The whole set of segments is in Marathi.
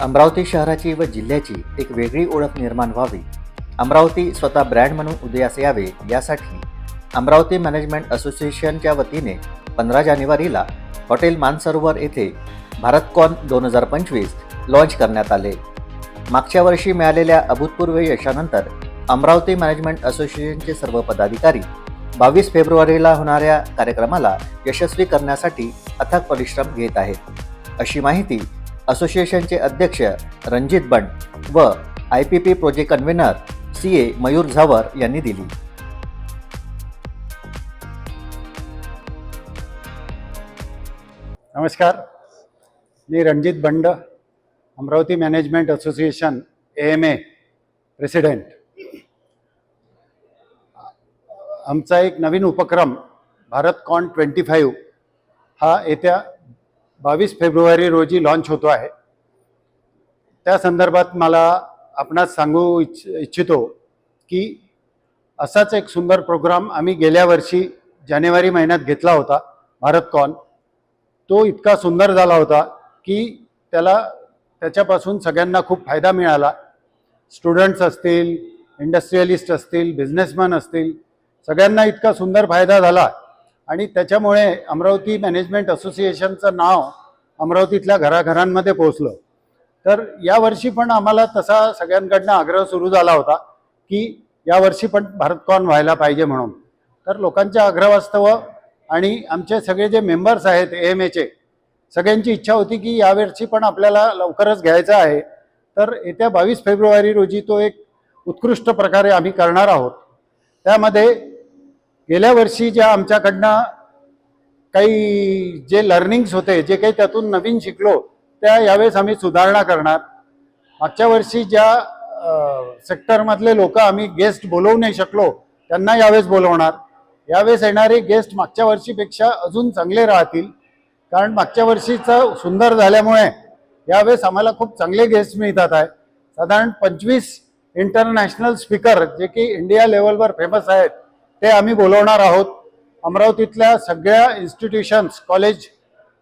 अमरावती शहराची व जिल्ह्याची एक वेगळी ओळख निर्माण व्हावी. अमरावती स्वतः ब्रँड म्हणून उदयास यावे यासाठी अमरावती मॅनेजमेंट असोसिएशनच्या वतीने पंधरा जानेवारीला हॉटेल मानसरोवर येथे भारतकॉन दोन हजार पंचवीस लॉन्च करण्यात आले. मागच्या वर्षी मिळालेल्या अभूतपूर्व यशानंतर अमरावती मॅनेजमेंट असोसिएशनचे सर्व पदाधिकारी बावीस फेब्रुवारीला होणाऱ्या कार्यक्रमाला यशस्वी करण्यासाठी अथक परिश्रम घेत आहेत. अशी माहिती असोसिएशनचे अध्यक्ष रणजित बंड व I P P project convener C A Mayur Jhawar यांनी दिली. नमस्कार. मी Ranjit Band Amravati management association A M A president. आमचा एक नवीन उपक्रम भारत कॉन ट्वेंटी फाईव्ह हा येत्या बावीस फेब्रुवारी रोजी लॉन्च होतो आहे. त्या संदर्भात मला आपणास सांगू इच्छ इच्छितो की असाच एक सुंदर प्रोग्राम आम्ही गेल्या वर्षी जानेवारी महिन्यात घेतला होता भारत कॉन तो इतका सुंदर झाला होता की त्याला त्याच्यापासून सगळ्यांना खूप फायदा मिळाला. स्टुडंट्स असतील इंडस्ट्रियलिस्ट असतील बिझनेसमॅन असतील सगळ्यांना इतका सुंदर फायदा झाला. आणि त्याच्यामुळे अमरावती मॅनेजमेंट असोसिएशनचं नाव अमरावतीतल्या घराघरांमध्ये पोहोचलं. तर यावर्षी पण आम्हाला तसा सगळ्यांकडनं आग्रह सुरू झाला होता की यावर्षी पण भारतकॉन व्हायला पाहिजे म्हणून. तर लोकांच्या आग्रहवास्तव आणि आमचे सगळे जे मेंबर्स आहेत ए एम एचे सगळ्यांची इच्छा होती की यावर्षी पण आपल्याला लवकरच घ्यायचं आहे. तर येत्या बावीस फेब्रुवारी रोजी तो एक उत्कृष्ट प्रकारे आम्ही करणार आहोत. त्यामध्ये गेल्या वर्षी ज्या आमच्याकडनं काही जे लर्निंग्स होते जे काही त्यातून नवीन शिकलो त्या यावेळेस आम्ही सुधारणा करणार. मागच्या वर्षी ज्या सेक्टरमधले लोक आम्ही गेस्ट बोलवू नाही शकलो त्यांना यावेळेस बोलवणार. यावेळेस येणारे गेस्ट मागच्या वर्षीपेक्षा अजून चांगले राहतील. कारण मागच्या वर्षीचं सुंदर झाल्यामुळे यावेळेस आम्हाला खूप चांगले गेस्ट मिळतात आहे. साधारण पंचवीस इंटरनॅशनल स्पीकर जे की इंडिया लेवलवर फेमस आहेत. ते आम्ही बोलवणार आहोत. अमरावतीतल्या सगळ्या इन्स्टिट्यूशन्स कॉलेज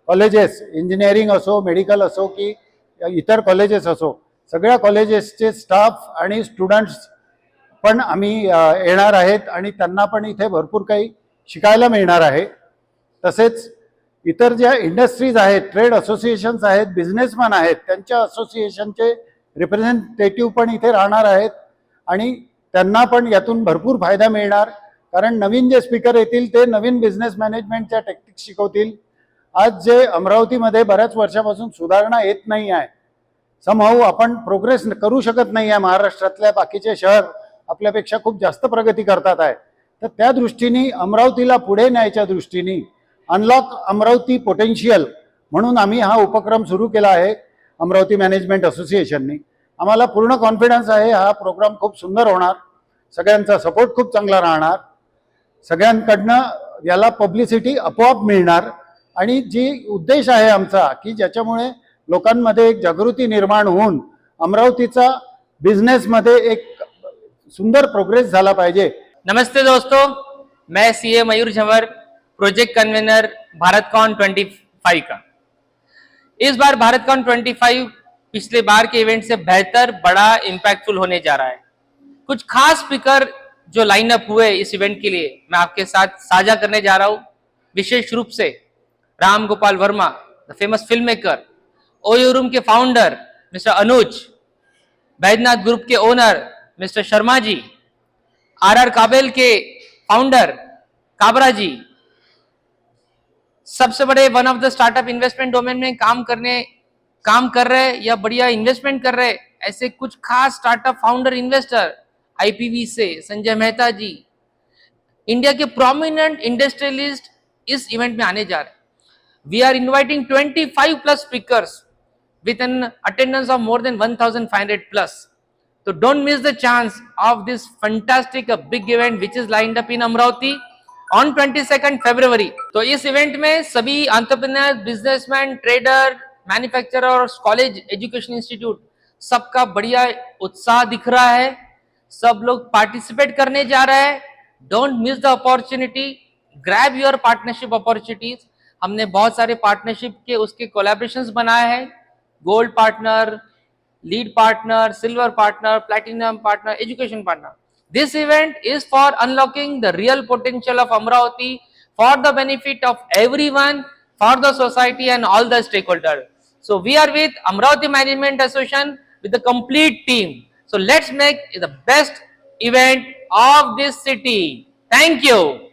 कॉलेजेस इंजिनिअरिंग असो मेडिकल असो की इतर कॉलेजेस असो सगळ्या कॉलेजेसचे स्टाफ आणि स्टुडंट्स पण आम्ही येणार आहेत आणि त्यांना पण इथे भरपूर काही शिकायला मिळणार आहे. तसेच इतर ज्या इंडस्ट्रीज आहेत ट्रेड असोसिएशन्स आहेत बिझनेसमॅन आहेत त्यांच्या असोसिएशनचे रिप्रेझेंटेटिव्ह पण इथे राहणार आहेत आणि त्यांना पण यातून भरपूर फायदा मिळणार. कारण नवीन जे स्पीकर येतील ते नवीन बिझनेस मॅनेजमेंटच्या टेक्निक्स शिकवतील. आज जे अमरावतीमध्ये बऱ्याच वर्षापासून सुधारणा येत नाही आहे समहाऊ आपण प्रोग्रेस करू शकत नाही आहे महाराष्ट्रातल्या बाकीचे शहर आपल्यापेक्षा खूप जास्त प्रगती करतात आहे. तर त्या दृष्टीने अमरावतीला पुढे न्यायच्या दृष्टीने अनलॉक अमरावती पोटेन्शियल म्हणून आम्ही हा उपक्रम सुरू केला आहे अमरावती मॅनेजमेंट असोसिएशननी आम्हाला पूर्ण कॉन्फिडन्स आहे हा प्रोग्राम खूप सुंदर होणार. सगळ्यांचा सपोर्ट खूप चांगला राहणार. सगळ्यांकडनं याला पब्लिसिटी आपोआप मिळणार. आणि जी उद्देश आहे आमचा की ज्याच्यामुळे लोकांमध्ये एक जागृती निर्माण होऊन अमरावतीचा बिझनेसमध्ये एक सुंदर प्रोग्रेस झाला पाहिजे. नमस्ते दोस्तों मैं CA Mayur Jhanwar project convener Bharat con 25 का. इस बार भारत कॉन 25 पिछले बार के इवेंट से बेहतर बड़ा इम्पैक्टफुल होने जा रहा है। कुछ खास स्पीकर जो लाइन अप हुए इस इवेंट के लिए, मैं आपके साथ साझा करने जा रहा हूँ। विशेष रूप से Ram Gopal Varma the famous film maker OYO room K founder mister Anuj Baidyanath group K owner mister Sharma ji R R Kabel K founder Kabra ji. सबसे बड़े one of the startup investment domain में काम करने, काम कर रहे या बढ़िया इन्वेस्टमेंट कर रहे, ऐसे कुछ खास स्टार्टअप फाउंडर इन्वेस्टर आईपीवी से संजय मेहता जी, इंडिया के प्रोमिनेंट इंडस्ट्रियलिस्ट इस इवेंट में आने जा रहे we are inviting 25 plus speakers with an attendance of more than 1500 plus तो don't miss the chance of this fantastic big event which is lined up in Amravati on twenty second February तो इस इवेंट में सभी ऑन्टरप्रनर बिजनेसमैन ट्रेडर मैन्युफैक्चरर और कॉलेज एजुकेशन इंस्टीट्यूट सबका बढ़िया उत्साह दिख रहा है। सब लोग पार्टिसिपेट करने जा रहे हैं। Don't miss the opportunity grab your partnership opportunities हमने बहुत सारे पार्टनरशिप के उसके कोलेब्रेशन बनाए हैं। Gold partner lead partner silver partner platinum partner education partner this event is for unlocking the real potential of Amravati for the benefit of everyone for the society and all the stakeholder so we are with Amravati management association with complete team So let's make the best event of this city. Thank you.